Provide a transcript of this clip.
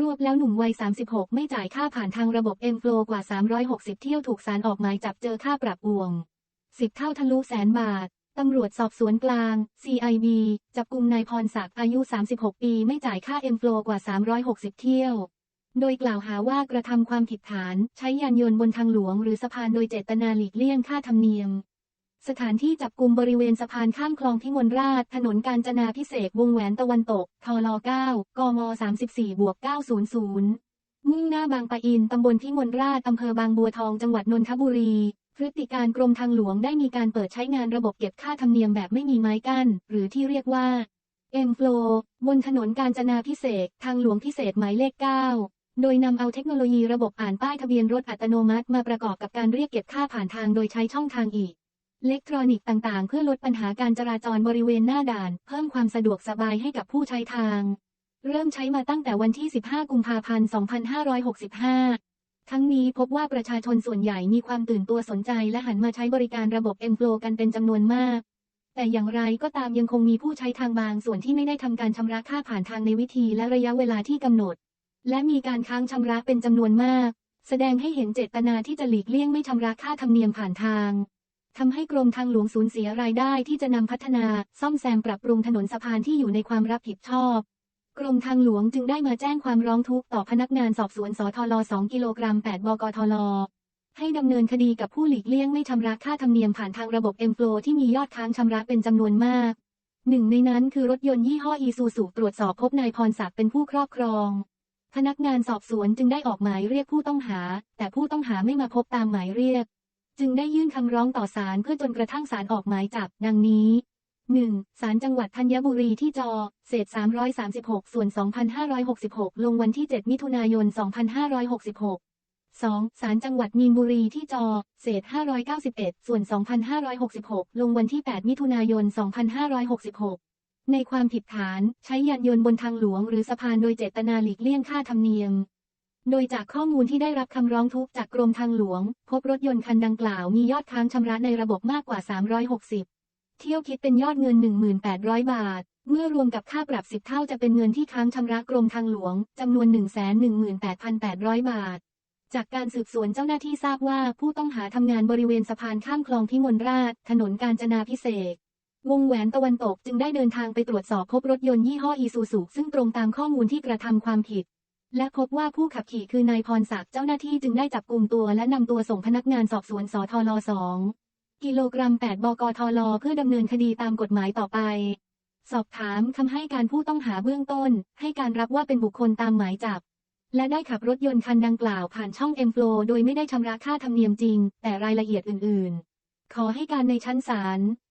รวบแล้วหนุ่มวัย 36 ไม่จ่ายค่าผ่านทางระบบเอ็มโฟกว่า 360 เที่ยวถูกสารออกหมายจับเจอค่าปรับอ่วง 10 เท่าทะลุแสนบาท ตำรวจสอบสวนกลาง CIB จับกลุ่มนายพรศักดิ์อายุ 36 ปี ไม่จ่ายค่าเอ็มโฟกว่า 360 เที่ยว โดยกล่าวหาว่ากระทำความผิดฐาน ใช้ยานยนต์บนทางหลวงหรือสะพานโดยเจตนาหลีกเลี่ยงค่าธรรมเนียม สถานที่จับกลุ่มบริเวณสะพานข้ามคลองพิมลราช ถนนกาญจนาพิเศษวงแหวนตะวันตก ทล9กม34บวก900 มุ่งหน้าบางปะอิน ตำบลพิมลราช อำเภอบางบัวทอง จังหวัดนนทบุรี พฤติการกรมทางหลวงได้มีการเปิดใช้งานระบบเก็บค่าธรรมเนียมแบบไม่มีไม้กั้น หรือที่เรียกว่า M Flow บนถนนกาญจนาพิเศษ ทางหลวงพิเศษหมายเลข 9โดยนำเอาเทคโนโลยีระบบอ่านป้ายทะเบียนรถอัตโนมัติมาประกอบกับการเรียกเก็บค่าผ่านทางโดยใช้ช่องทางอีก เล็กทรอนิกส์ต่างๆ เพื่อลดปัญหาการจราจรบริเวณหน้าด่าน เพิ่มความสะดวกสบายให้กับผู้ใช้ทาง เริ่มใช้มาตั้งแต่วันที่ 15 กุมภาพันธ์ 2565 ทั้งนี้พบว่าประชาชนส่วนใหญ่มีความตื่นตัวสนใจและหันมาใช้บริการระบบ M Flow กันเป็นจำนวนมาก แต่อย่างไรก็ตามยังคงมีผู้ใช้ทางบางส่วนที่ไม่ได้ทำการชำระค่าผ่านทางในวิธีและระยะเวลาที่กำหนด และมีการค้างชำระเป็นจำนวนมาก แสดงให้เห็นเจตนาที่จะหลีกเลี่ยงไม่ชำระค่าธรรมเนียมผ่านทาง ทำให้กรมทางหลวงสูญเสียรายได้ที่จะนำพัฒนา ซ่อมแซมปรับปรุงถนนสะพานที่อยู่ในความรับผิดชอบ กรมทางหลวงจึงได้มาแจ้งความร้องทุกข์ต่อพนักงานสอบสวนสทล2กิโลกรัม8บกทลให้ดำเนินคดีกับผู้หลีกเลี่ยงไม่ชำระค่าธรรมเนียมผ่านทางระบบ M Flow ที่มียอดค้างชำระเป็นจำนวนมาก หนึ่งในนั้นคือรถยนต์ยี่ห้ออีซูซูตรวจสอบพบนายพรศักดิ์เป็นผู้ครอบครอง พนักงานสอบสวนจึงได้ออกหมายเรียกผู้ต้องหา แต่ผู้ต้องหาไม่มาพบตามหมายเรียก จึงได้ยื่นคำร้องต่อศาลเพื่อจนกระทั่งศาลออกหมายจับ ดังนี้ 1. ศาลจังหวัดธัญบุรีที่จอ เศษ 336 ส่วน 2566 ลงวันที่ 7 มิถุนายน 2566 2. ศาลจังหวัดมีนบุรีที่จอ เศษ 591 ส่วน 2566 ลงวันที่ 8 มิถุนายน 2566 ในความผิดฐาน ใช้ยานยนต์บนทางหลวงหรือสะพานโดยเจตนาหลีกเลี่ยงค่าธรรมเนียม โดยจากข้อมูลที่ได้รับคำร้องทุกข์จากกรมทางหลวง พบรถยนต์คันดังกล่าวมียอดค้างชำระในระบบมากกว่า 360 เที่ยวคิดเป็นยอดเงิน 1,800 บาท เมื่อรวมกับค่าปรับ 10 เท่าจะเป็นเงินที่ค้างชำระกรมทางหลวงจำนวน 118,800 บาท จากการสืบสวนเจ้าหน้าที่ทราบว่าผู้ต้องหาทำงานบริเวณสะพานข้ามคลองพิมลราช ถนนกาญจนาพิเศษวงแหวนตะวันตกจึงได้เดินทางไปตรวจสอบพบรถยนต์ยี่ห้ออีซูซูซึ่งตรงตามข้อมูลที่กระทำความผิด และพบว่าผู้ขับขี่คือนายพรศักดิ์เจ้าหน้าที่จึงได้จับกลุ่มตัวและนำตัวส่งพนักงานสอบสวนสทล2กิโลกรัม 8 บกทลเพื่อดำเนินคดีตามกฎหมายต่อไป สอบถามคำให้การผู้ต้องหาเบื้องต้น ให้การรับว่าเป็นบุคคลตามหมายจับ และได้ขับรถยนต์คันดังกล่าวผ่านช่องเอ็มโฟโดยไม่ได้ชำระค่าธรรมเนียมจริง แต่รายละเอียดอื่น ๆ ขอให้การในชั้นศาล